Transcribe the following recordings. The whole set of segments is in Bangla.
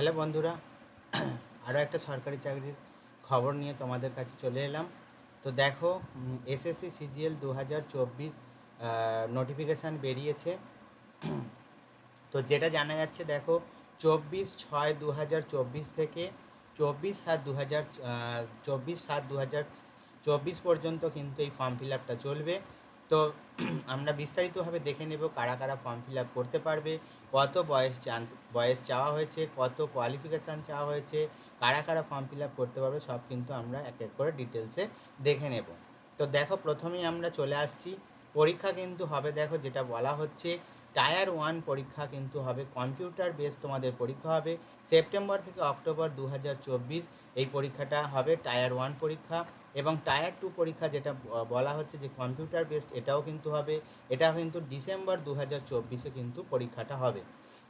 হ্যালো বন্ধুরা, আরও একটা সরকারি চাকরির খবর নিয়ে তোমাদের কাছে চলে এলাম। তো দেখো এসএসসি সিজিএল দু হাজার চব্বিশ নোটিফিকেশান বেরিয়েছে। তো যেটা জানা যাচ্ছে, দেখো, চব্বিশ ছয় দু হাজার চব্বিশ থেকে চব্বিশ সাত দু হাজার চব্বিশ সাত দু হাজার চব্বিশ পর্যন্ত কিন্তু এই ফর্ম ফিল আপটা চলবে। তো আমরা বিস্তারিতভাবে দেখে নেব কারা কারা ফর্ম ফিল আপ করতে পারবে, কত বয়স বয়স চাওয়া হয়েছে, কত কোয়ালিফিকেশান চাওয়া হয়েছে, কারা কারা ফর্ম ফিল আপ করতে পারবে, সব কিন্তু আমরা এক এক করে ডিটেলসে দেখে নেব। তো দেখো, প্রথমেই আমরা চলে আসছি। পরীক্ষা কিন্তু হবে, দেখো, যেটা বলা হচ্ছে টায়ার ওয়ান পরীক্ষা কিন্তু হবে কম্পিউটার বেস তোমাদের পরীক্ষা হবে। সেপ্টেম্বর থেকে অক্টোবর দু হাজার চব্বিশ এই পরীক্ষাটা হবে টায়ার ওয়ান পরীক্ষা এবং টায়ার টু পরীক্ষা যেটা বলা হচ্ছে যে কম্পিউটার বেসড এটাও কিন্তু হবে। এটাও কিন্তু ডিসেম্বর দু হাজার কিন্তু পরীক্ষাটা হবে।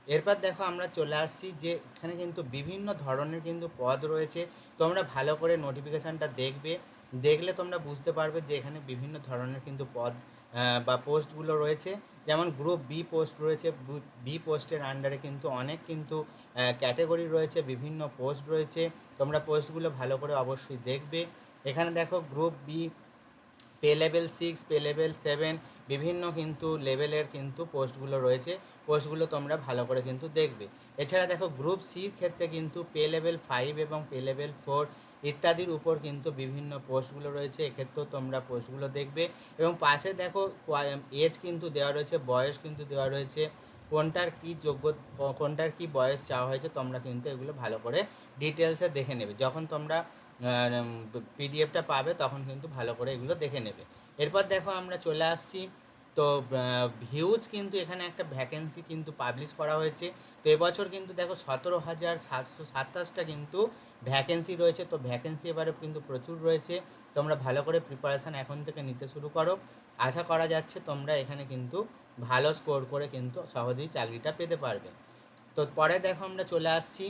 এরপর দেখো আমরা চলে আসছি যে এখানে কিন্তু বিভিন্ন ধরনের কিন্তু পদ রয়েছে। তোমরা ভালো করে নোটিফিকেশানটা দেখবে। দেখলে তোমরা বুঝতে পারবে যে এখানে বিভিন্ন ধরনের কিন্তু পদ বা পোস্টগুলো রয়েছে। যেমন গ্রুপ বি পোস্ট রয়েছে। বি পোস্টের আন্ডারে কিন্তু অনেক কিন্তু ক্যাটাগরি রয়েছে, বিভিন্ন পোস্ট রয়েছে। তোমরা পোস্টগুলো ভালো করে অবশ্যই দেখবে। এখানে দেখো group B pay level six, pay level seven, বিভিন্ন কিন্তু লেভেলের কিন্তু পোস্টগুলো রয়েছে। পোস্টগুলো তোমরা ভালো করে কিন্তু দেখবে। এছাড়া দেখো গ্রুপ সির ক্ষেত্রে কিন্তু পে লেভেল ফাইভ এবং পে লেভেল ফোর ইত্যাদির উপর কিন্তু বিভিন্ন পোস্টগুলো রয়েছে। এক্ষেত্রেও তোমরা পোস্টগুলো দেখবে। এবং পাশে দেখো এজ কিন্তু দেওয়া রয়েছে, বয়স কিন্তু দেওয়া রয়েছে। কোনটার কি যোগ্য, কোনটার কি বয়স চাওয়া হয়েছে তোমরা কিন্তু এগুলো ভালো করে ডিটেলসে দেখে নেবে। যখন তোমরা পিডিএফটা পাবে, তখন কিন্তু ভালো করে এগুলো দেখে নেবে। এরপর দেখো আমরা চলে আসছি। তো ভিউজ কিন্তু এখানে একটা ভ্যাকেন্সি কিন্তু পাবলিশ করা হয়েছে। তো এবছর কিন্তু দেখো সতেরো হাজার সাতশো সাতাশটা কিন্তু ভ্যাকেন্সি রয়েছে। তো ভ্যাকেন্সি এবারে কিন্তু প্রচুর রয়েছে। তোমরা ভালো করে প্রিপারেশান এখন থেকে নিতে শুরু করো। আশা করা যাচ্ছে তোমরা এখানে কিন্তু ভালো স্কোর করে কিন্তু সহজেই চাকরিটা পেতে পারবে। তো পরে দেখো আমরা চলে আসছি।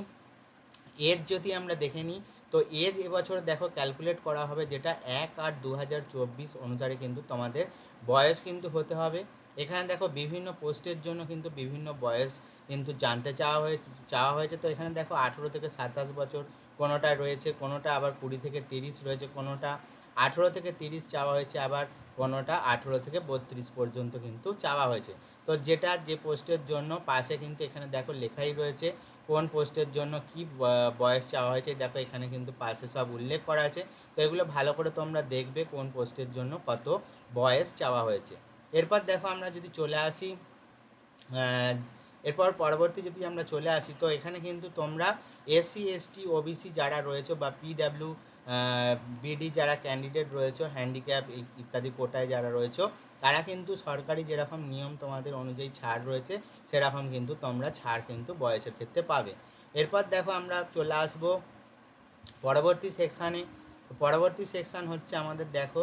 এজ যদি আমরা দেখে নিই, তো এজ এবছর দেখো ক্যালকুলেট করা হবে যেটা এক আট দু হাজার চব্বিশ অনুসারে কিন্তু তোমাদের বয়স কিন্তু হতে হবে। এখানে দেখো বিভিন্ন পোস্টের জন্য কিন্তু বিভিন্ন বয়স কিন্তু জানতে চাওয়া হয়েছে চাওয়া হয়েছে। তো এখানে দেখো আঠেরো থেকে সাতাশ বছর, কোনোটা রয়েছে, কোনোটা আবার কুড়ি থেকে তিরিশ রয়েছে, কোনোটা আঠেরো থেকে তিরিশ চাওয়া হয়েছে, আবার কোনোটা আঠেরো থেকে বত্রিশ পর্যন্ত কিন্তু চাওয়া হয়েছে। তো যেটা যে পোস্টের জন্য পাশে কিন্তু এখানে দেখো লেখাই রয়েছে, কোন পোস্টের জন্য কি বয়স চাওয়া হয়েছে, দেখো এখানে কিন্তু পাশে সব উল্লেখ করা আছে। তো এগুলো ভালো করে তোমরা দেখবে কোন পোস্টের জন্য কত বয়স চাওয়া হয়েছে। এরপর দেখো আমরা যদি চলে আসি এরপর পরবর্তী যদি আমরা চলে আসি, তো এখানে কিন্তু তোমরা এসসি, এসটি, ওবিসি যারা রয়েছে বা পিডাব্লিউ বিডি যারা ক্যান্ডিডেট রয়েছে হ্যান্ডিক্যাপ ইত্যাদি কোটায় যারা রয়েছে, তারা কিন্তু সরকারি যেরকম নিয়ম তোমাদের অনুযায়ী ছাড় রয়েছে, সেরকম কিন্তু তোমরা ছাড় কিন্তু বয়সের ক্ষেত্রে পাবে। এরপর দেখো আমরা চলে আসব পরবর্তী সেকশানে পরবর্তী সেকশান হচ্ছে আমাদের দেখো,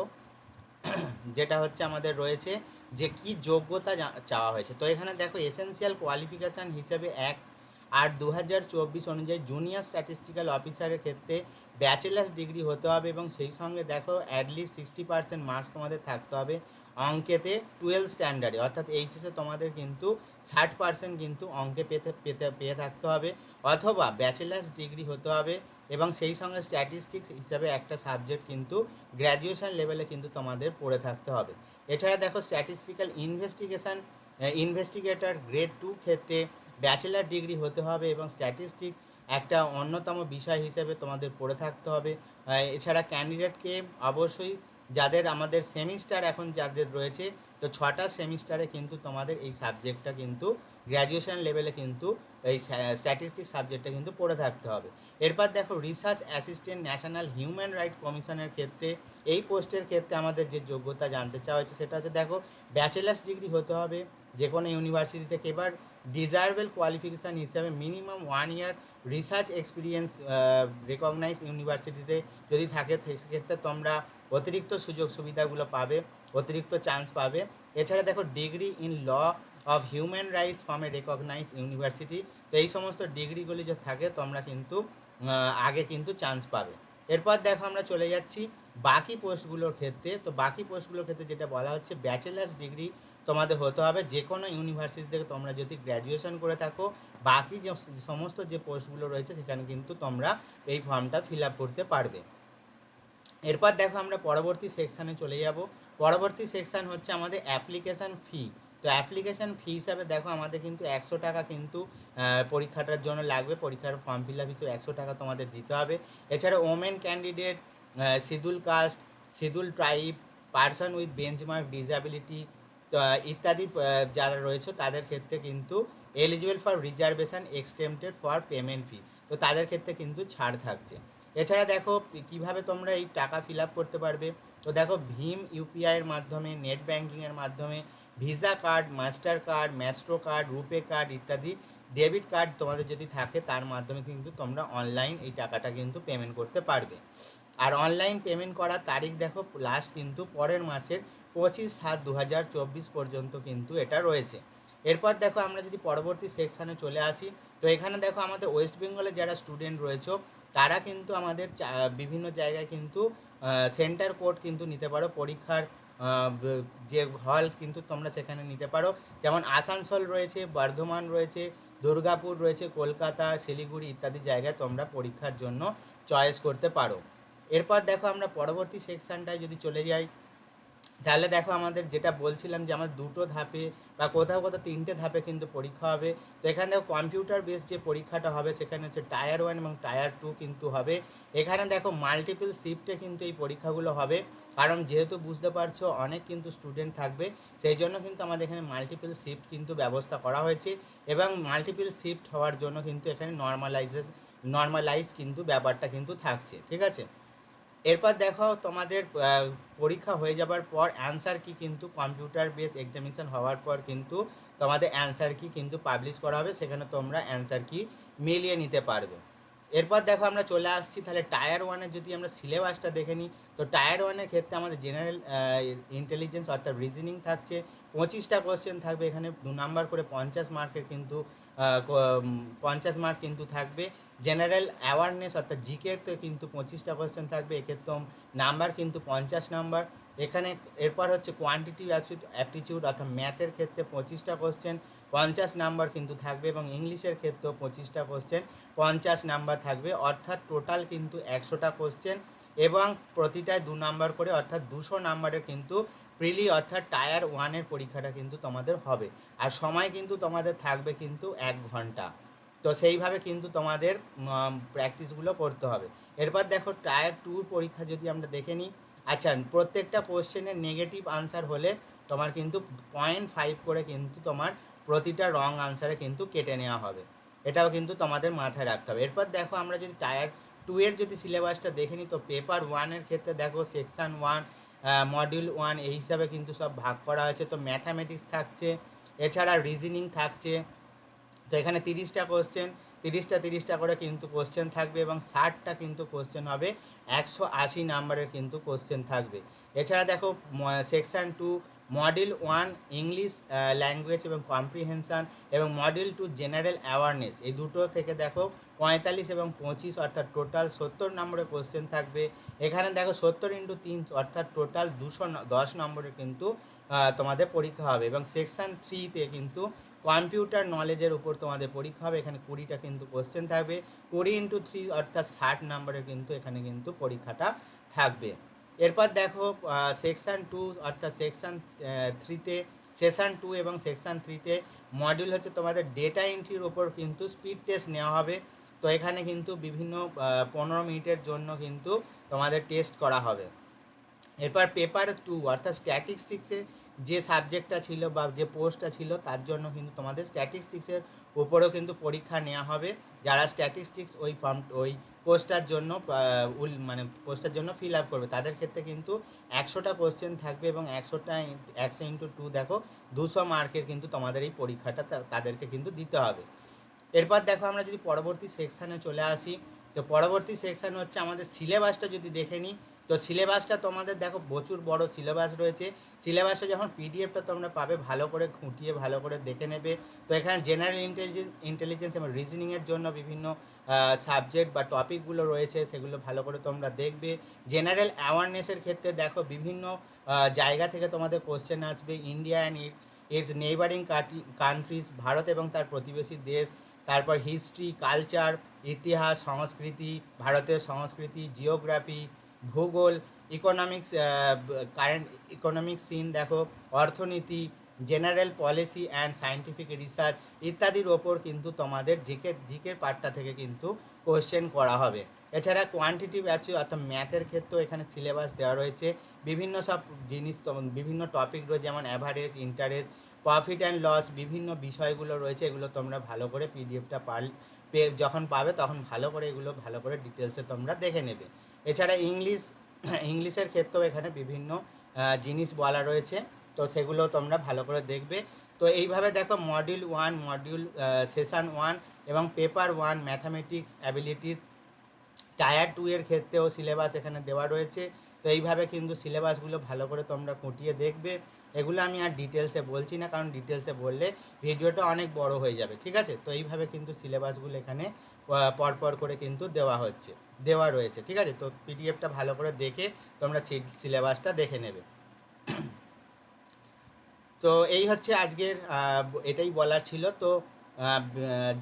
যেটা হচ্ছে আমাদের রয়েছে যে কি যোগ্যতা চাওয়া হয়েছে। তো এখানে দেখো এসেনশিয়াল কোয়ালিফিকেশান হিসেবে এক আর দু হাজার চব্বিশ অনুযায়ী জুনিয়র স্ট্যাটিস্টিক্যাল অফিসারের ক্ষেত্রে ব্যাচেলার্স ডিগ্রি হতে হবে এবং সেই সঙ্গে দেখো অ্যাটলিস্ট সিক্সটি পার্সেন্ট মার্কস তোমাদের থাকতে হবে অঙ্কেতে টুয়েলভ স্ট্যান্ডার্ডে অর্থাৎ এইচএসে তোমাদের কিন্তু ষাট পার্সেন্ট কিন্তু অঙ্কে পেতে পেতে, পেয়ে থাকতে হবে অথবা ব্যাচেলার্স ডিগ্রি হতে হবে এবং সেই সঙ্গে স্ট্যাটিস্টিক্স হিসাবে একটা সাবজেক্ট কিন্তু গ্র্যাজুয়েশন লেভেলে কিন্তু তোমাদের পড়ে থাকতে হবে। এছাড়া দেখো statistical investigation investigator grade two ক্ষেত্রে ব্যাচেলার ডিগ্রি হতে হবে এবং স্ট্যাটিস্টিক একটা অন্যতম বিষয় হিসেবে তোমাদের পড়ে থাকতে হবে। এছাড়া ক্যান্ডিডেটকে অবশ্যই যাদের আমাদের সেমিস্টার এখন যাদের রয়েছে, তো ছটা সেমিস্টারে কিন্তু তোমাদের এই সাবজেক্টটা কিন্তু গ্র্যাজুয়েশন লেভেলে কিন্তু এই স্ট্যাটিস্টিক সাবজেক্টটা কিন্তু পড়ে থাকতে হবে। এরপর দেখো research assistant national human right কমিশনের ক্ষেত্রে, এই পোস্টের ক্ষেত্রে আমাদের যে যোগ্যতা জানতে চাওয়া হয়েছে সেটা হচ্ছে, দেখো ব্যাচেলার্স ডিগ্রি হতে হবে যে কোনো ইউনিভার্সিটি থেকে, এবার ডিজায়ারেবল কোয়ালিফিকেশান হিসাবে minimum one year research experience recognise ইউনিভার্সিটিতে যদি থাকে সেক্ষেত্রে তোমরা অতিরিক্ত সুযোগ সুবিধাগুলো পাবে, অতিরিক্ত চান্স পাবে। এছাড়া দেখো degree in law of human rights from a recognise university তো এই সমস্ত ডিগ্রিগুলি যে থাকে, তোমরা কিন্তু আগে কিন্তু চান্স পাবে। এরপর দেখো আমরা চলে যাচ্ছি বাকি পোস্টগুলোর ক্ষেত্রে। তো বাকি পোস্টগুলোর ক্ষেত্রে যেটা বলা হচ্ছে ব্যাচেলার্স ডিগ্রি তোমাদের হতে হবে যে কোনো ইউনিভার্সিটি থেকে তোমরা যদি গ্র্যাজুয়েশন করে থাকো, বাকি যে সমস্ত যে পোস্টগুলো রয়েছে সেখানে কিন্তু তোমরা এই ফর্মটা ফিল আপ করতে পারবে। এরপর দেখো আমরা পরবর্তী সেকশানে চলে যাব। পরবর্তী সেকশান হচ্ছে আমাদের অ্যাপ্লিকেশান ফি তো অ্যাপ্লিকেশান ফি হিসাবে দেখো আমাদের কিন্তু একশো টাকা কিন্তু পরীক্ষাটার জন্য লাগবে। পরীক্ষার ফর্ম ফিল আপ হিসেবে একশো টাকা তোমাদের দিতে হবে। এছাড়া women candidate schedule caste schedule tribe person with benchmark disability ইত্যাদি যারা রয়েছে তাদের ক্ষেত্রে কিন্তু eligible for reservation exempted for payment fee তো তাদের ক্ষেত্রে কিন্তু ছাড় থাকছে। এছাড়া দেখো, কীভাবে তোমরা এই টাকা ফিল আপ করতে পারবে? তো দেখো, ভীম ইউপিআইয়ের মাধ্যমে, নেট ব্যাঙ্কিংয়ের মাধ্যমে, visa card, master card, maestro card, RuPay card ইত্যাদি, ডেবিট কার্ড তোমাদের যদি থাকে, তার মাধ্যমে কিন্তু তোমরা অনলাইন এই টাকাটা কিন্তু পেমেন্ট করতে পারবে। আর অনলাইন পেমেন্ট করার তারিখ দেখো, লাস্ট কিন্তু পরের মাসের পঁচিশ সাত দু পর্যন্ত কিন্তু এটা রয়েছে। এরপর দেখো আমরা যদি পরবর্তী সেকশানে চলে আসি, তো এখানে দেখো আমাদের ওয়েস্ট বেঙ্গলে যারা স্টুডেন্ট রয়েছে, তারা কিন্তু আমাদের বিভিন্ন জায়গায় কিন্তু সেন্টার কোড কিন্তু নিতে পারো। পরীক্ষার যে হল কিন্তু তোমরা সেখানে নিতে পারো। যেমন আসানসোল রয়েছে, বর্ধমান রয়েছে, দুর্গাপুর রয়েছে, কলকাতা, শিলিগুড়ি ইত্যাদি জায়গায় তোমরা পরীক্ষার জন্য চয়েস করতে পারো। এরপর দেখো আমরা পরবর্তী সেকশানটায় যদি চলে যাই তাহলে দেখো আমাদের যেটা বলছিলাম যে আমার দুটো ধাপে বা কোথাও কোথাও তিনটে ধাপে কিন্তু পরীক্ষা হবে। তো এখানে দেখো কম্পিউটার বেস যে পরীক্ষাটা হবে সেখানে হচ্ছে টায়ার ওয়ান এবং টায়ার টু কিন্তু হবে। এখানে দেখো মাল্টিপল শিফটে কিন্তু এই পরীক্ষাগুলো হবে। কারণ যেহেতু বুঝতে পারছ অনেক কিন্তু স্টুডেন্ট থাকবে, সেই জন্য কিন্তু আমাদের এখানে মাল্টিপল শিফট কিন্তু ব্যবস্থা করা হয়েছে এবং মাল্টিপল শিফট হওয়ার জন্য কিন্তু এখানে নর্মালাইজেস নর্মালাইজ কিন্তু ব্যাপারটা কিন্তু থাকছে। ঠিক আছে? এরপর দেখো তোমাদের পরীক্ষা হয়ে যাবার পর অ্যান্সার কি কিন্তু কম্পিউটার বেস এক্সামিনেশন হওয়ার পর কিন্তু তোমাদের অ্যান্সার কি কিন্তু পাবলিশ করা হবে, সেখানে তোমরা অ্যান্সার কি মিলিয়ে নিতে পারবে। এরপর দেখো আমরা চলে আসছি, তাহলে টায়ার ওয়ানের যদি আমরা সিলেবাসটা দেখে নিই, তো টায়ার ওয়ানের ক্ষেত্রে আমাদের জেনারেল ইন্টেলিজেন্স অর্থাৎ রিজনিং থাকছে, পঁচিশটা কোশ্চেন থাকবে এখানে, দু নাম্বার করে পঞ্চাশ মার্কের কিন্তু পঞ্চাশ মার্ক কিন্তু থাকবে জেনারেল অ্যাওয়ারনেস অর্থাৎ জিকেতে কিন্তু পঁচিশটা কোশ্চেন থাকবে, এক্ষেত্রে নাম্বার কিন্তু পঞ্চাশ নাম্বার এখানে এরপর হচ্ছে কোয়ান্টিটি অ্যাপটিটিউড অর্থাৎ ম্যাথের ক্ষেত্রে পঁচিশটা কোশ্চেন পঞ্চাশ নাম্বার কিন্তু থাকবে এবং ইংলিশের ক্ষেত্রেও পঁচিশটা কোশ্চেন পঞ্চাশ নাম্বার থাকবে, অর্থাৎ টোটাল কিন্তু একশোটা কোশ্চেন এবং প্রতিটায় দু নাম্বার করে, অর্থাৎ দুশো নাম্বারের কিন্তু প্রিলি অর্থাৎ টায়ার ওয়ানের পরীক্ষাটা কিন্তু তোমাদের হবে। আর সময় কিন্তু তোমাদের থাকবে কিন্তু এক ঘণ্টা। তো সেইভাবে কিন্তু তোমাদের প্র্যাকটিসগুলো করতে হবে। এরপর দেখো টায়ার টুর পরীক্ষা যদি আমরা দেখে নিই আচ্ছা প্রত্যেকটা কোশ্চেনের নেগেটিভ আনসার হলে তোমার কিন্তু পয়েন্ট ফাইভ করে কিন্তু তোমার প্রতিটা রং আনসারে কিন্তু কেটে নেওয়া হবে। এটাও কিন্তু তোমাদের মাথায় রাখতে হবে। এরপর দেখো আমরা যদি টায়ার টু এর যদি সিলেবাসটা দেখে নিই, তো পেপার ওয়ানের ক্ষেত্রে দেখো সেকশান ওয়ান মডিউল ওয়ান এই হিসাবে কিন্তু সব ভাগ করা হয়েছে। তো ম্যাথামেটিক্স থাকছে, এছাড়া রিজনিং থাকছে। তো এখানে তিরিশটা কোশ্চেন তিরিশটা তিরিশটা করে কিন্তু কোশ্চেন থাকবে এবং ষাটটা কিন্তু কোশ্চেন হবে। একশো আশি নাম্বারের কিন্তু কোশ্চেন থাকবে। এছাড়া দেখো section two module one English language এবং কম্প্রিহেনশান এবং মডিউল টু জেনারেল অ্যাওয়ারনেস এই দুটো থেকে দেখো পঁয়তাল্লিশ এবং পঁচিশ, অর্থাৎ টোটাল সত্তর নম্বরের কোশ্চেন থাকবে। এখানে দেখো সত্তর ইন্টু তিন, অর্থাৎ টোটাল দুশো দশ নম্বরের কিন্তু তোমাদের পরীক্ষা হবে এবং সেকশান থ্রিতে কিন্তু কম্পিউটার নলেজের উপর তোমাদের পরীক্ষা হবে। এখানে কুড়িটা কিন্তু কোশ্চেন থাকবে। কুড়ি ইন্টু থ্রি অর্থাৎ ষাট নম্বরের কিন্তু এখানে কিন্তু পরীক্ষাটা থাকবে। এরপর দেখো সেকশান টু অর্থাৎ সেকশান থ্রিতে সেশন টু এবং সেকশান থ্রিতে মডিউল হচ্ছে তোমাদের ডেটা এন্ট্রির ওপর কিন্তু স্পিড টেস্ট নেওয়া হবে। তো এখানে কিন্তু বিভিন্ন পনেরো মিনিটের জন্য কিন্তু তোমাদের টেস্ট করা হবে। এরপর পেপার টু অর্থাৎ স্ট্যাটিস্টিক্সে যে সাবজেক্টটা ছিল বা যে পোস্টটা ছিল, তার জন্য কিন্তু তোমাদের স্ট্যাটিস্টিক্সের উপরেও কিন্তু পরীক্ষা নেওয়া হবে। যারা স্ট্যাটিস্টিক্স ওই ফর্ম ওই পোস্টটার জন্য উল মানে পোস্টের জন্য ফিল আপ করবে, তাদের ক্ষেত্রে কিন্তু একশোটা কোশ্চেন থাকবে এবং একশোটা একশো ইন্টু টু দেখো, দুশো মার্কের কিন্তু তোমাদের এই পরীক্ষাটা তাদেরকে কিন্তু দিতে হবে। এরপর দেখো আমরা যদি পরবর্তী সেকশানে চলে আসি, তো পরবর্তী সেকশান হচ্ছে আমাদের সিলেবাসটা যদি দেখে নিই, তো সিলেবাসটা তোমাদের দেখো প্রচুর বড় সিলেবাস রয়েছে। সিলেবাসে যখন পিডিএফটা তোমরা পাবে, ভালো করে খুঁটিয়ে, ভালো করে দেখে নেবে। তো এখানে জেনারেল ইন্টেলিজেন্স ইন্টেলিজেন্স এবং রিজনিংয়ের জন্য বিভিন্ন সাবজেক্ট বা টপিকগুলো রয়েছে, সেগুলো ভালো করে তোমরা দেখবে। জেনারেল অ্যাওয়ারনেসের ক্ষেত্রে দেখো বিভিন্ন জায়গা থেকে তোমাদের কোশ্চেন আসবে। India and its neighbouring countries Bharat এবং তার প্রতিবেশী দেশ। তারপর হিস্ট্রি কালচার ইতিহাস, সংস্কৃতি, ভারতের সংস্কৃতি জিওগ্রাফি ভূগোল ইকোনমিক্স কারেন্ট ইকোনমিক সিন দেখো, অর্থনীতি general policy and scientific research ইত্যাদির ওপর কিন্তু তোমাদের জিকে জিকের পার্টটা থেকে কিন্তু কোশ্চেন করা হবে। এছাড়া কোয়ান্টিটিভ অ্যাপচুয়ালি অর্থাৎ ম্যাথের ক্ষেত্রেও এখানে সিলেবাস দেওয়া রয়েছে। বিভিন্ন সব জিনিস, বিভিন্ন টপিক রয়েছে, যেমন average interest profit and loss বিভিন্ন বিষয়গুলো রয়েছে, এগুলো তোমরা ভালো করে পিডিএফটা পার পে, যখন পাবে তখন ভালো করে এগুলো ভালো করে ডিটেলসে তোমরা দেখে নেবে। এছাড়া ইংলিশ ইংলিশের ক্ষেত্রেও এখানে বিভিন্ন জিনিস বলা রয়েছে, তো সেগুলো তোমরা ভালো করে দেখবে। তো এইভাবে দেখো module one module session one এবং paper one mathematics abilities tier two এর ক্ষেত্রেও সিলেবাস এখানে দেওয়া রয়েছে। তো এইভাবে কিন্তু সিলেবাসগুলো ভালো করে তোমরা খুঁটিয়ে দেখবে। এগুলো আমি আর ডিটেলসে বলছি না, কারণ ডিটেলসে বললে ভিডিওটা অনেক বড় হয়ে যাবে, ঠিক আছে? তো এইভাবে কিন্তু সিলেবাসগুলো এখানে পরপর করে কিন্তু দেওয়া হচ্ছে, দেওয়া রয়েছে, ঠিক আছে? তো পিডিএফটা ভালো করে দেখে তোমরা সিলেবাসটা দেখে নেবে। তো এই হচ্ছে আজকের এটাই বলার ছিল। তো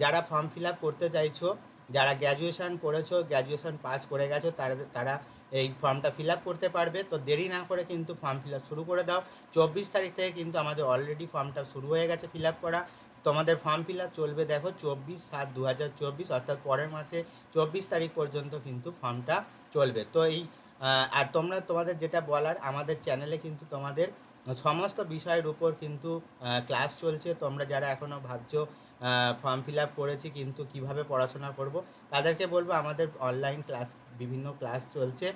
যারা ফর্ম ফিল আপ করতে চাইছো যারা গ্র্যাজুয়েশন করেছ গ্র্যাজুয়েশান পাস করে গেছো, তারা তারা এই ফর্মটা ফিল আপ করতে পারবে। তো দেরি না করে কিন্তু ফর্ম ফিল আপ শুরু করে দাও। চব্বিশ তারিখ থেকে কিন্তু আমাদের অলরেডি ফর্মটা শুরু হয়ে গেছে ফিল আপ করা। তোমাদের ফর্ম ফিল আপ চলবে দেখো চব্বিশ সাত দু হাজার চব্বিশ, অর্থাৎ পরের মাসে চব্বিশ তারিখ পর্যন্ত কিন্তু ফর্মটা চলবে। তো এই আর তোমরা, তোমাদের যেটা বলার, আমাদের চ্যানেলে কিন্তু তোমাদের সমস্ত বিষয়ের উপর কিন্তু ক্লাস চলছে। তোমরা যারা এখনও ভাবছ ফর্ম ফিল আপ করেছি, কিন্তু কীভাবে পড়াশোনা করব, তাদেরকে বলব, আমাদের অনলাইন ক্লাস বিভিন্ন ক্লাস চলছে।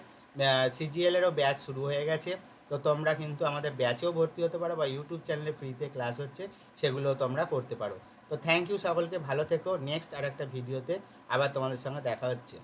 সিজিএলেরও ব্যাচ শুরু হয়ে গেছে। তো তোমরা কিন্তু আমাদের ব্যাচেও ভর্তি হতে পারো বা ইউটিউব চ্যানেলে ফ্রিতে ক্লাস হচ্ছে সেগুলো তোমরা করতে পারো। তো থ্যাংক ইউ সকলকে, ভালো থেকো। নেক্সট আর একটা ভিডিওতে আবার তোমাদের সঙ্গে দেখা হচ্ছে।